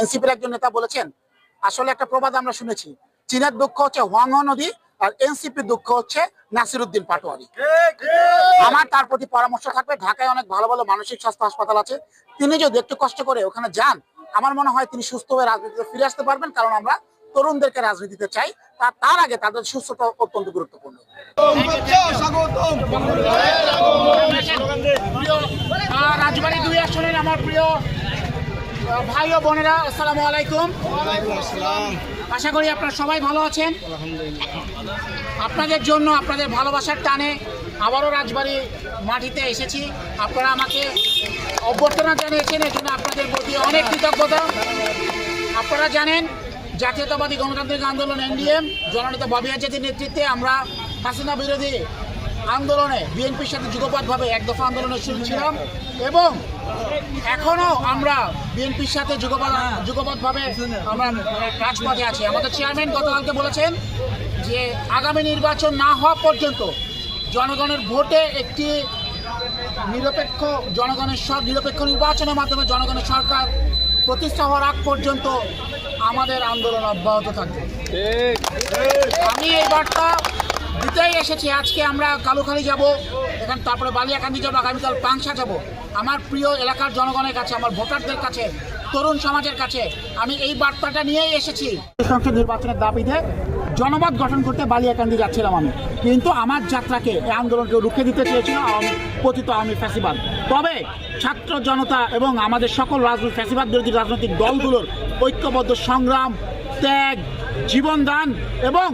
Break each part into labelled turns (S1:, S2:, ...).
S1: এনসিপির একজন নেতা বলেছেন আসলে একটা প্রবাদ আমরা শুনেছি চীনের দুঃখ হচ্ছে হোয়াংহ নদী আর এনসিপির দুঃখ হচ্ছে নাসিরুদ্দিন পাটোয়ারি। আমার তার প্রতি পরামর্শ থাকবে ঢাকায় অনেক ভালো ভালো মানসিক স্বাস্থ্য হাসপাতাল আছে। তিনি যদি একটু কষ্ট করে ওখানে যান আমার মনে হয় তিনি সুস্থ হয়ে রাজনীতিতে ফিরে আসতে পারবেন কারণ আমরা তরুণদেরকে রাজনীতিতে চাই তার আগে তাদের সুস্থতা অত্যন্ত গুরুত্বপূর্ণ। রাজবাড়ী দুই আসনের আমার প্রিয় ভাই ও বোনেরা আসসালামু আলাইকুম। আশা করি আপনারা সবাই ভালো আছেন। আপনাদের জন্য আপনাদের ভালোবাসার টানে আবারও রাজবাড়ি মাটিতে এসেছি। আপনারা আমাকে অভ্যর্থনা জানিয়েছেন এর জন্য আপনাদের প্রতি অনেক কৃতজ্ঞতা। আপনারা জানেন জাতীয়তাবাদী গণতান্ত্রিক আন্দোলন এনডিএম জননেতা ববি আজাদের নেতৃত্বে আমরা হাসিনা বিরোধী আন্দোলনে, বিএনপির সাথে যুগপথভাবে এক দফা আন্দোলনে ছিলাম এবং এখনও আমরা বিএনপির সাথে যুগপথ, যুগপথভাবে আমরা রাজপথে আছি। আমাদের চেয়ারম্যান গতকালকে বলেছেন যে আগামী নির্বাচন না হওয়া পর্যন্ত জনগণের ভোটে একটি নিরপেক্ষ জনগণের সব নিরপেক্ষ নির্বাচনের মাধ্যমে জনগণের সরকার প্রতিষ্ঠা হওয়ার আগ পর্যন্ত আমাদের আন্দোলন অব্যাহত থাকবে। আমি এই বার্তা দিতেই এসেছি, আজকে আমরা কালুখালি যাব, এখান তারপরে বালিয়াকান্দি যাব, আগামীকাল পাংশা যাব। আমার প্রিয় এলাকার জনগণের কাছে, আমার ভোটারদের কাছে, তরুণ সমাজের কাছে, আমি এই বার্তাটা নিয়েই এসেছি। সংসদ নির্বাচনের দাবিতে জনমত গঠন করতে বালিয়াকান্দি যাচ্ছিলাম আমি। কিন্তু আমার যাত্রাকে এই আন্দোলনকে রুখে দিতে চেয়েছিল, আওয়ামী, পতিত আওয়ামী ফ্যাসিবাদ। তবে ছাত্র জনতা এবং আমাদের সকল রাজনৈতিক, ফ্যাসিবাদ বিরোধী রাজনৈতিক দলগুলোর ঐক্যবদ্ধ সংগ্রাম, ত্যাগ, জীবনদান এবং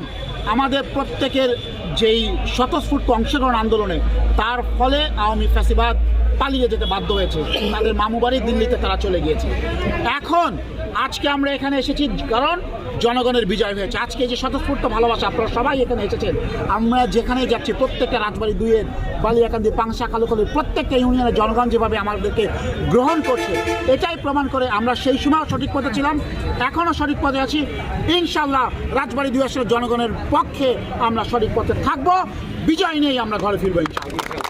S1: আমাদের প্রত্যেকের যেই স্বতঃস্ফূর্ত অংশগ্রহণ আন্দোলনে, তার ফলে আওয়ামী ফ্যাসিবাদ পালিয়ে যেতে বাধ্য হয়েছে। তাদের মামুবাড়ি দিল্লিতে তারা চলে গিয়েছে। এখন আজকে আমরা এখানে এসেছি কারণ জনগণের বিজয় হয়েছে। আজকে যে স্বতঃস্ফূর্ত ভালোবাসা, আপনারা সবাই এখানে এসেছেন। আমরা যেখানেই যাচ্ছি, প্রত্যেকটা রাজবাড়ি দুইয়ের, বালিয়াকান্দি, পাংশা কালুকালির প্রত্যেকটা ইউনিয়নের জনগণ যেভাবে আমাদেরকে গ্রহণ করছে, এটাই প্রমাণ করে আমরা সেই সময়ও সঠিক পথে ছিলাম। এখনও সঠিক পথে আছি। ইনশাল্লাহ রাজবাড়ি দুই আসলে জনগণের পক্ষে আমরা সঠিক পথে থাকব। বিজয় নিয়েই আমরা ঘরে ফিরবো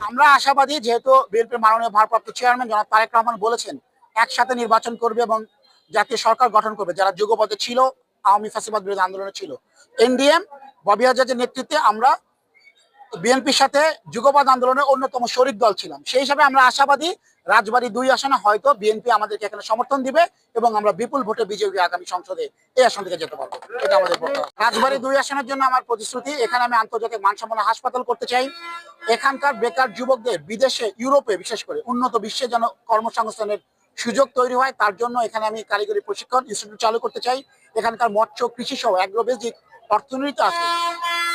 S1: আমরা আশাবাদী, যেহেতু বিএনপির মাননীয় ভারপ্রাপ্ত চেয়ারম্যান জনাব তারেক রহমান বলেছেন, একসাথে নির্বাচন করবে এবং জাতীয় সরকার গঠন করবে, যারা যুগপথে ছিল, আওয়ামী ফাঁসিবাদ বিরোধী আন্দোলনে ছিল। এনডিএম, ববি আজাদের নেতৃত্বে আমরা বিএনপির সাথে যুগপথ আন্দোলনের অন্যতম শরিক দল ছিলাম। সেই হিসাবে আমরা আশাবাদী রাজবাড়ী দুই আসনে হয়তো বিএনপি আমাদেরকে এখানে সমর্থন দিবে এবং আমরা বিপুল ভোটে বিজেপি আগামী সংসদে এই আসন থেকে যেতে পারব। এটা আমাদের। রাজবাড়ী দুই আসনের জন্য আমার প্রতিশ্রুতি, এখানে আমি আন্তর্জাতিক মানসম্পন্ন হাসপাতাল করতে চাই। এখানকার বেকার যুবকদের বিদেশে, ইউরোপে বিশেষ করে উন্নত বিশ্বে যেন কর্মসংস্থানের সুযোগ তৈরি হয়, তার জন্য এখানে আমি কারিগরি প্রশিক্ষণ ইনস্টিটিউট চালু করতে চাই। এখানকার মৎস্য কৃষি সহ অ্যাগ্রোবেজিক অর্থনীতি আছে।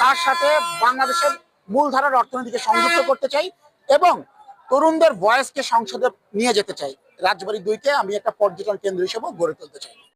S1: তার সাথে বাংলাদেশের মূলধারার অর্থনীতিকে সংযুক্ত করতে চাই এবং তরুণদের ভয়েসকে সংসদে নিয়ে যেতে চাই। রাজবাড়ি দুইকে আমি একটা পর্যটন কেন্দ্র হিসেবে গড়ে তুলতে চাই।